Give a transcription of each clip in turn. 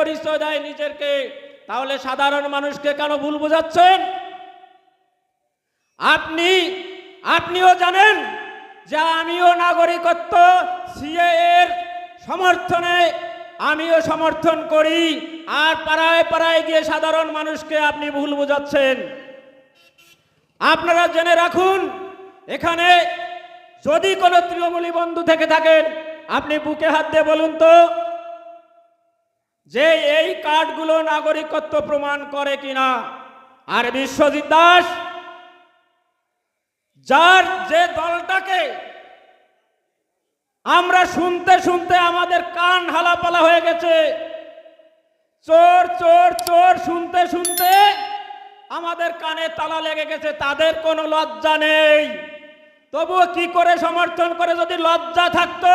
পরিচয় দেয় নিজেকে তাহলে সাধারণ মানুষকে কেন ভুল বোঝাচ্ছেন? আপনি, আপনিও জানেন যে আমিও নাগরিকত্ব সিএ এর সমর্থনে, আমিও সমর্থন করি, আর পাড়ায় পাড়ায় গিয়ে সাধারণ মানুষকে আপনি ভুল বোঝাচ্ছেন। আপনারা জেনে রাখুন, এখানে যদি কোনো তৃণমূলী বন্ধু থেকে থাকেন, আপনি বুকে হাত দিয়ে বলুন তো যে এই কার্ডগুলো নাগরিকত্ব প্রমাণ করে কিনা। আর বিশ্বজিৎ দাস, যার যে দলটাকে আমরা শুনতে শুনতে আমাদের কান হালাপালা হয়ে গেছে, চোর চোর চোর শুনতে শুনতে আমাদের কানে তালা লেগে গেছে, তাদের কোনো লজ্জা নেই। তবুও কি করে সমর্থন করে যদি লজ্জা থাকতো,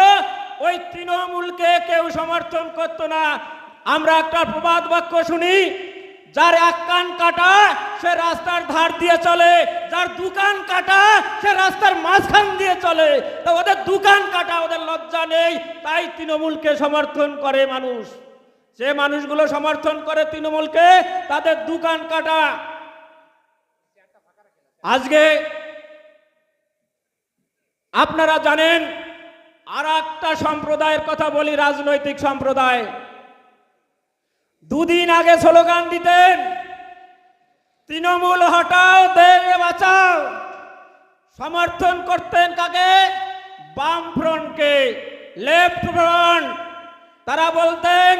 ওই তৃণমূলকে কেউ সমর্থন করতো না। আমরা একটা প্রবাদ বাক্য শুনি, যার এক কান কাটা, সে রাস্তার ধার দিয়ে চলে, যার দোকান কাটা, সে রাস্তার মাঝখান দিয়ে চলে। তো ওদের দোকান কাটা, ওদের লজ্জা নেই, তাই তৃণমূলকে সমর্থন করে মানুষ। যে মানুষগুলো সমর্থন করে তৃণমূলকে, তাদের দোকান কাটা। আজকে আপনারা জানেন আর একটা সম্প্রদায়ের কথা বলি, রাজনৈতিক সম্প্রদায়। দুদিন আগে স্লোগান দিতেন, তৃণমূল হটাও, দেশ বাঁচাও। সমর্থন করতেন কাকে? বাম ফ্রন্টকে লেফট ফ্রন্ট। তারা বলতেন,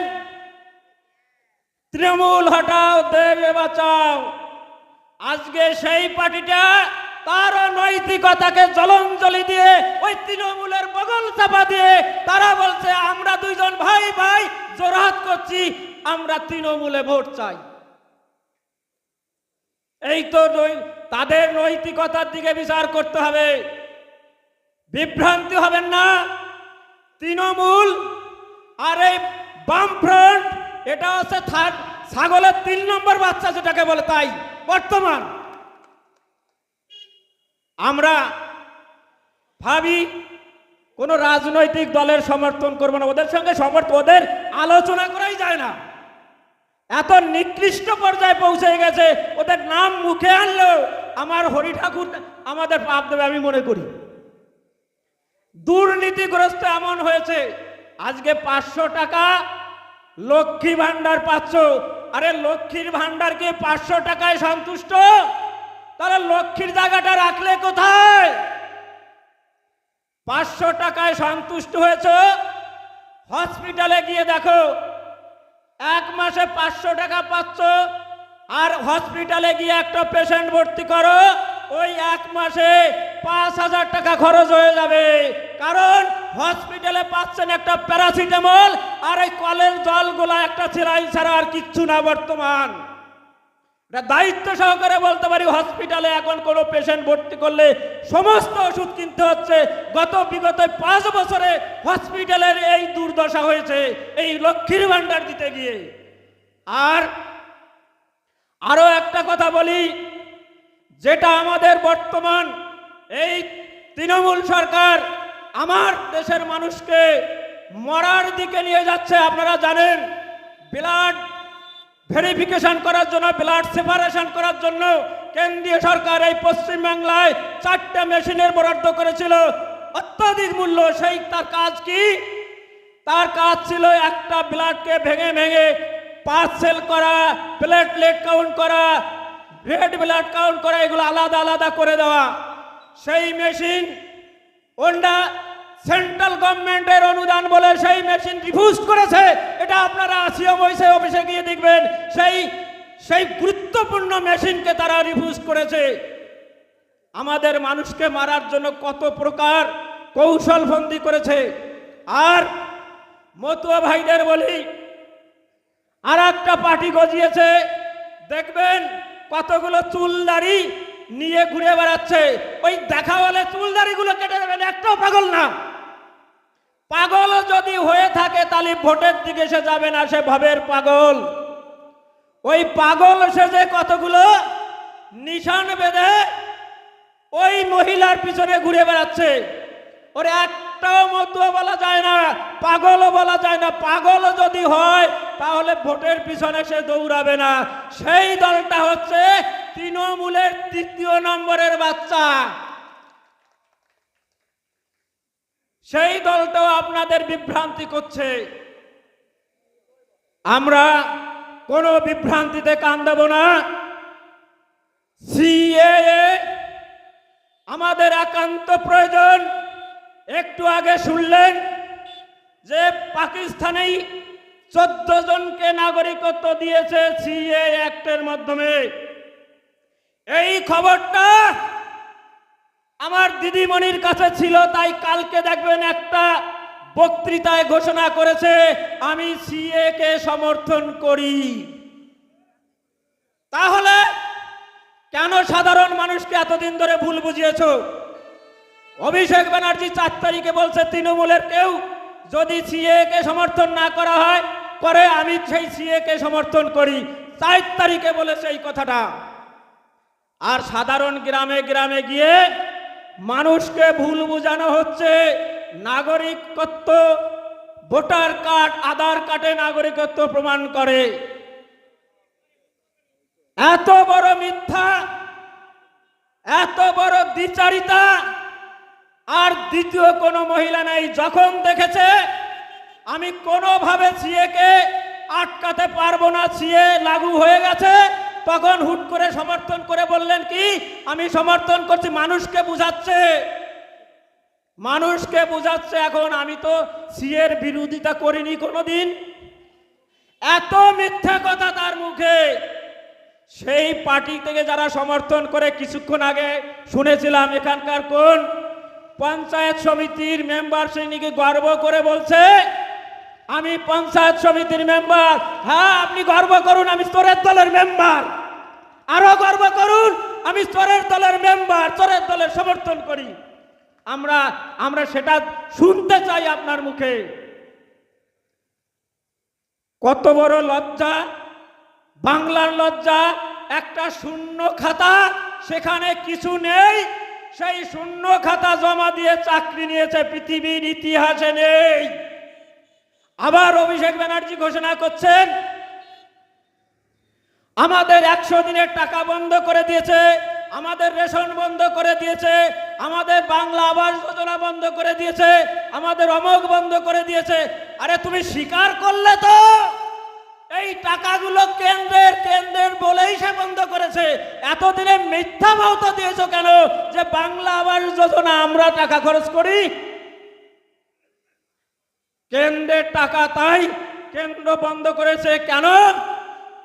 তৃণমূল হটাও, দেশ বাঁচাও। আজকে সেই পার্টিটা তার নৈতিকতাকে জলঞ্জলি দিয়ে, ওই তৃণমূলের বগল চাপা দিয়ে, তারা বলছে, আমরা দুইজন জোরহাত করছি, আমরা তৃণমূলে ভোট চাই। এই তো তাদের নৈতিকতার দিকে বিচার করতে হবে। বিভ্রান্তি হবেন না। তৃণমূল আর এই বামফ্রন্ট, এটা হচ্ছে ছাগলের তিন নম্বর বাচ্চা যেটাকে বলে তাই, বর্তমান। আমরা ভাবি কোন রাজনৈতিক দলের সমর্থন করব না। ওদের সঙ্গে সমর্থন ওদের আলোচনা করাই যায় না। এত নিকৃষ্ট পর্যায়ে পৌঁছে গেছে, ওদের নাম মুখে আনলো। আমার হরি ঠাকুর, আমাদের পাপ দেবে আমি মনে করি। দুর্নীতিগ্রস্ত এমন হয়েছে, আজকে পাঁচশো টাকা, লক্ষ্মী ভান্ডার পাচ্ছ। আরে লক্ষ্মীর ভান্ডারকে পাঁচশো টাকায় সন্তুষ্ট? তাহলে লক্ষ্মীর জায়গাটা রাখলে কোথায়? পাঁচশো টাকায় সন্তুষ্ট হয়েছ? হসপিটালে গিয়ে দেখো, এক মাসে পাঁচশো টাকা পাচ্ছ, আর হসপিটালে গিয়ে একটা পেশেন্ট ভর্তি করো, ওই এক মাসে পাঁচ হাজার টাকা খরচ হয়ে যাবে। কারণ হসপিটালে পাচ্ছেন একটা প্যারাসিটামল, আর এই কলের জলগুলা একটা চিরাই ছাড়া আর কিচ্ছু না বর্তমান। দায়িত্ব সহকারে বলতে পারি হসপিটালে এখন কোনো পেশেন্ট ভর্তি করলে সমস্ত ওষুধ কিনতে হচ্ছে। গত বিগত পাঁচ বছরে হসপিটালের এই দুর্দশা হয়েছে, এই লক্ষ্মীর ভাণ্ডার দিতে গিয়ে। আর আরও একটা কথা বলি, যেটা আমাদের বর্তমান, এই তৃণমূল সরকার আমার দেশের মানুষকে মরার দিকে নিয়ে যাচ্ছে, আপনারা জানেন ব্লাড ভেরিফিকেশন করার জন্য ব্লাড সেপারেশন করার জন্য কেন্দ্রীয় সরকার এই পশ্চিমবাংলায় চারটে মেশিনের বরাদ্দ করেছিল। অত্যাধিক মূল্য, সেই তার কাজ কি? তার কাজ ছিল একটা ব্লাডকে ভেঙে ভেঙে পার্সেল করা প্লেটলেট কাউন্ট করা রেড ব্লাড কাউন্ট করা, এগুলো আলাদা আলাদা করে দেওয়া। সেই মেশিন ওন্ডা সেন্ট্রাল গভর্নমেন্টের অনুদান বলে সেই মেশিন রিফিউজ করেছে, এটা আপনারা আসিয়াম হয়েছে অফিসে গিয়ে দেখবেন, সেই সেই গুরুত্বপূর্ণ মেশিনকে তারা রিফিউজ করেছে। আমাদের মানুষকে মারার জন্য কত প্রকার কৌশল কৌশলবন্দি করেছে। আর মতুয়া ভাইদের বলি, আর একটা পার্টি গজিয়েছে, দেখবেন কতগুলো চুল চুলদারি নিয়ে ঘুরে বেড়াচ্ছে। ওই দেখা বলে চুলদারিগুলো কেটে দেবেন, একটাও পাগল না। পাগল যদি হয়ে থাকে তাহলে ভোটের দিকে সে যাবে না, সে ভবের পাগল। ওই পাগল সেজে কতগুলো নিশান বেঁধে ওই মহিলার পিছনে ঘুরে বেড়াচ্ছে। ওর এক একটাও মতুয়া বলা যায় না, পাগলও বলা যায় না। পাগল যদি হয়, তাহলে ভোটের পিছনে সে দৌড়াবে না। সেই দলটা হচ্ছে তৃণমূলের তৃতীয় নম্বরের বাচ্চা। সেই দলটাও আপনাদের বিভ্রান্তি করছে। আমরা কোনো বিভ্রান্তিতে কান দেব না। সিএএ, আমাদের একান্ত প্রয়োজন। একটু আগে শুনলেন যে পাকিস্তানেই চোদ্দ জনকে নাগরিকত্ব দিয়েছে সিএ অ্যাক্টের মাধ্যমে। এই খবরটা আমার দিদিমণির কাছে ছিল, তাই কালকে দেখবেন একটা বক্তৃতায় ঘোষণা করেছে, আমি সিএ কে সমর্থন করি। তাহলে কেন সাধারণ মানুষকে এতদিন ধরে ভুল বুঝিয়েছ? অভিষেক ব্যানার্জি চার তারিখে বলছে, তৃণমূলের কেউ যদি সিএ কে সমর্থন না করা হয়, করে আমি সেই সিএ কে সমর্থন করি। চার তারিখে বলেছে এই কথাটা। আর সাধারণ গ্রামে গ্রামে গিয়ে মানুষকে ভুল বোঝানো হচ্ছে। নাগরিকত্ব, ভোটার কার্ড, আধার কার্ডে নাগরিকত্ব প্রমাণ করে। এত বড় মিথ্যা, এত বড় দ্বিচারিতা আর দ্বিতীয় কোনো মহিলা নাই। যখন দেখেছে, আমি কোনোভাবে সিএকে আটকাতে পারব না সিএ লাগু হয়ে গেছে। তখন হুট করে সমর্থন করে বললেন কি? আমি সমর্থন করছি, মানুষকে বুঝাচ্ছে। মানুষকে বুঝাচ্ছে, এখন আমি তো সিএর বিরোধিতা করিনি কোনোদিন। এত মিথ্যা কথা তার মুখে। সেই পার্টি থেকে যারা সমর্থন করে, কিছুক্ষণ আগে শুনেছিলাম, এখানকার কোন পঞ্চায়েত সমিতির মেম্বার সে গর্ব করে বলছে আমি পঞ্চায়েত সমিতির মেম্বার। হ্যাঁ আপনি গর্ব করুন, আমি স্তরের দলের মেম্বার। আরও গর্ব করুন, আমি স্তরের দলের মেম্বার, স্তরের দলের সমর্থন করি। আমরা আমরা সেটা শুনতে চাই আপনার মুখে। কত বড় লজ্জা, বাংলার লজ্জা, একটা শূন্য খাতা, সেখানে কিছু নেই। সেই শূন্য খাতা জমা দিয়ে চাকরি নিয়েছে, পৃথিবীর ইতিহাসে নেই। আবার অভিষেক ব্যানার্জি ঘোষণা করছেন, আমাদের একশো দিনের টাকা বন্ধ করে দিয়েছে, আমাদের রেশন বন্ধ করে দিয়েছে, আমাদের বাংলা আবাস যোজনা বন্ধ করে দিয়েছে, আমাদের অমক বন্ধ করে দিয়েছে। আরে তুমি স্বীকার করলে তো এই টাকাগুলো কেন্দ্রের কেন্দ্রের বলেই সে বন্ধ করেছে। এতদিনে মিথ্যা ভাওতা দিয়েছ কেন? যে বাংলা আবাস যোজনা আমরা টাকা খরচ করি কেন্দ্রের টাকা তাই কেন্দ্র বন্ধ করেছে কেন?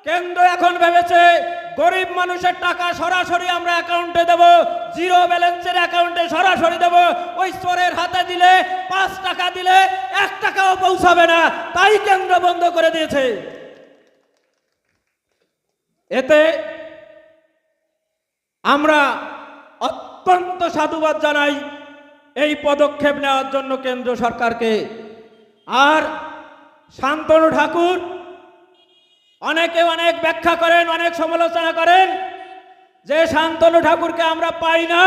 কেন্দ্র এখন ভেবেছে গরিব মানুষের টাকা সরাসরি আমরা অ্যাকাউন্টে দেব, জিরো ব্যালেন্সের অ্যাকাউন্টে সরাসরি দেব। ওই স্তরের হাতে দিলে, পাঁচ টাকা দিলে এক টাকাও পৌঁছাবে না, তাই কেন্দ্র বন্ধ করে দিয়েছে। এতে আমরা অত্যন্ত সাধুবাদ জানাই এই পদক্ষেপ নেওয়ার জন্য কেন্দ্র সরকারকে। আর শান্তনু ঠাকুর অনেকে অনেক ব্যাখ্যা করেন, অনেক সমালোচনা করেন যে শান্তনু ঠাকুরকে আমরা পাই না।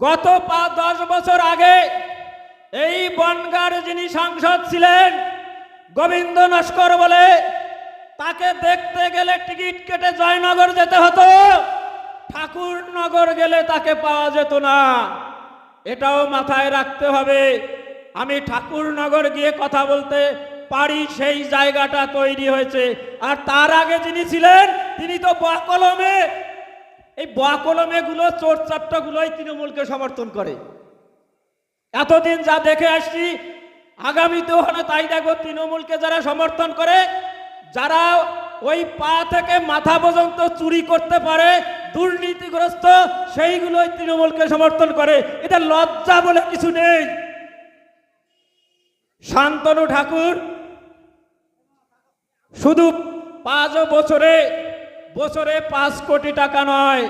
গত পাঁচ, দশ বছর আগে এই বনগার যিনি সাংসদ ছিলেন, গোবিন্দ নস্কর বলে, তাকে দেখতে গেলে টিকিট কেটে জয়নগর যেতে হতো। ঠাকুরনগর গেলে তাকে পাওয়া যেত না। এটাও মাথায় রাখতে হবে। আমি ঠাকুরনগর গিয়ে কথা বলতে পারি, সেই জায়গাটা তৈরি হয়েছে। আর তার আগে যিনি ছিলেন, তিনি তো কলমে এই কলমে গুলো চোর চাপটা গুলোই তৃণমূলকে সমর্থন করে। এতদিন যা দেখে আসছি, আগামীতেও হলো তাই দেখো, তৃণমূলকে যারা সমর্থন করে, যারা ওই পা থেকে মাথা পর্যন্ত চুরি করতে পারে, দুর্নীতিগ্রস্ত, সেইগুলোই তৃণমূলকে সমর্থন করে। এটা লজ্জা বলে কিছু নেই। শান্তনু ঠাকুর, শুধু পাঁচ বছরে বছরে পাঁচ কোটি টাকা নয়,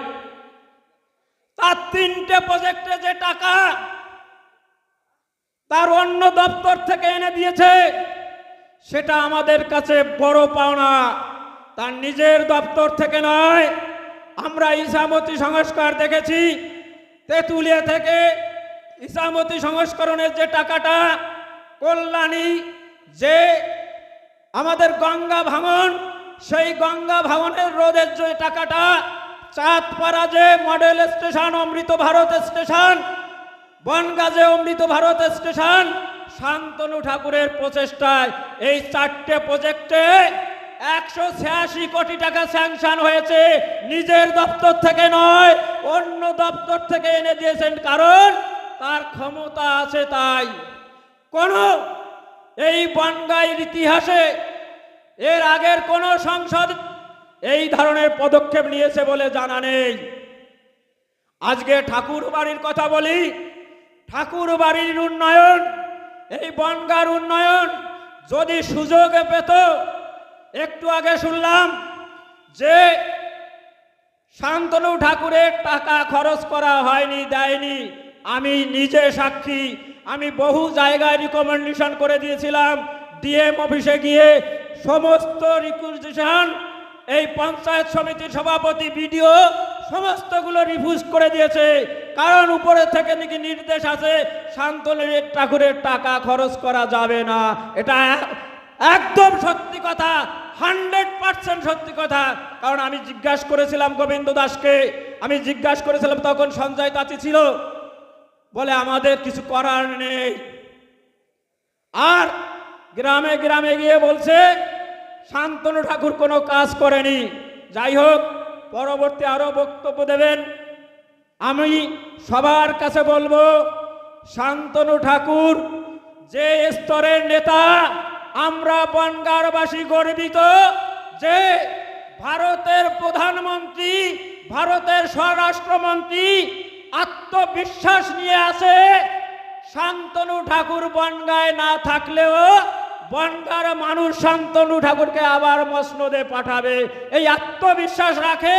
তার তিনটে প্রজেক্টে যে টাকা তার অন্য দপ্তর থেকে এনে দিয়েছে, সেটা আমাদের কাছে বড় পাওনা। তার নিজের দপ্তর থেকে নয়, আমরা ইসামতি সংস্কার দেখেছি, তেঁতুলিয়া থেকে ইসামতি সংস্করণের যে টাকাটা কল্যাণী, যে আমাদের গঙ্গা ভাঙন, সেই গঙ্গা ভাঙনের রোধের যে টাকাটা, চাঁদপাড়া যে model station Amrit Bharat station বনগাজে Amrit Bharat station Shantanu ঠাকুরের প্রচেষ্টায় এই চারটে প্রজেক্টে একশো ছিয়াশি কোটি টাকা স্যাংশন হয়েছে। নিজের দপ্তর থেকে নয়, অন্য দপ্তর থেকে এনে দিয়েছেন কারণ তার ক্ষমতা আছে তাই। কোন? এই বনগাইয়ের ইতিহাসে এর আগের কোন সংসদ এই ধরনের পদক্ষেপ নিয়েছে বলে জানা নেই। আজকে ঠাকুর বাড়ির কথা বলি। ঠাকুর বাড়ির উন্নয়ন, এই বনগার উন্নয়ন যদি সুযোগ পেত, একটু আগে শুনলাম যে শান্তনু ঠাকুরের টাকা খরচ করা হয়নি, দেয়নি। আমি নিজে সাক্ষী। আমি বহু জায়গায় রিকমেন্ডেশন করে দিয়েছিলাম। ডিএম অফিসে গিয়ে সমস্ত রিকুইজিশন এই পঞ্চায়েত সমিতির সভাপতি বিডিও সমস্তগুলো রিফিউজ করে দিয়েছে। কারণ উপরে থেকে নাকি নির্দেশ আছে শান্তনু ঠাকুরের টাকা খরচ করা যাবে না। এটা একদম সত্যি কথা, হান্ড্রেড পার্সেন্ট সত্যি কথা। কারণ আমি জিজ্ঞাসা করেছিলাম গোবিন্দ দাসকে, আমি জিজ্ঞাসা করেছিলাম তখন সঞ্জয় তাঁতি ছিল। বলে, আমাদের কিছু করার নেই। আর গ্রামে গ্রামে গিয়ে বলছে, শান্তনু ঠাকুর কোনো কাজ করেনি। যাই হোক, পরবর্তী আরও বক্তব্য দেবেন। আমি সবার কাছে বলব, শান্তনু ঠাকুর, যে স্তরের নেতা আমরা বনগারবাসী গর্বিত, যে ভারতের প্রধানমন্ত্রী, ভারতের স্বরাষ্ট্রমন্ত্রী আত্মবিশ্বাস নিয়ে আসে। শান্তনু ঠাকুর বনগায় না থাকলেও বনগার মানুষ শান্তনু ঠাকুরকে আবার মসনদে পাঠাবে। এই আত্মবিশ্বাস রাখে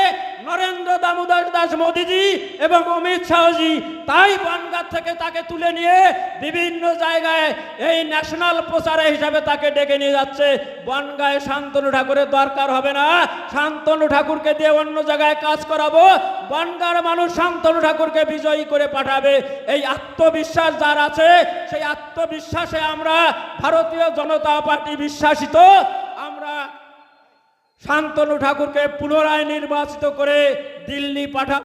নরেন্দ্র দামোদর দাস মোদীজি এবং অমিত শাহজি তাই বনগাঁ থেকে তাকে তুলে নিয়ে বিভিন্ন জায়গায় এই ন্যাশনাল প্রচারে হিসাবে তাকে ডেকে নিয়ে যাচ্ছে। বনগায় শান্তনু ঠাকুরের দরকার হবে না। শান্তনু ঠাকুরকে দিয়ে অন্য জায়গায় কাজ করাবো। বনগাঁর মানুষ শান্তনু ঠাকুরকে বিজয়ী করে পাঠাবে। এই আত্মবিশ্বাস যার আছে, সেই আত্মবিশ্বাসে আমরা ভারতীয় জনতা পার্টি বিশ্বাসিত। আমরা শান্তনু ঠাকুরকে পুনরায় নির্বাচিত করে দিল্লি পাঠা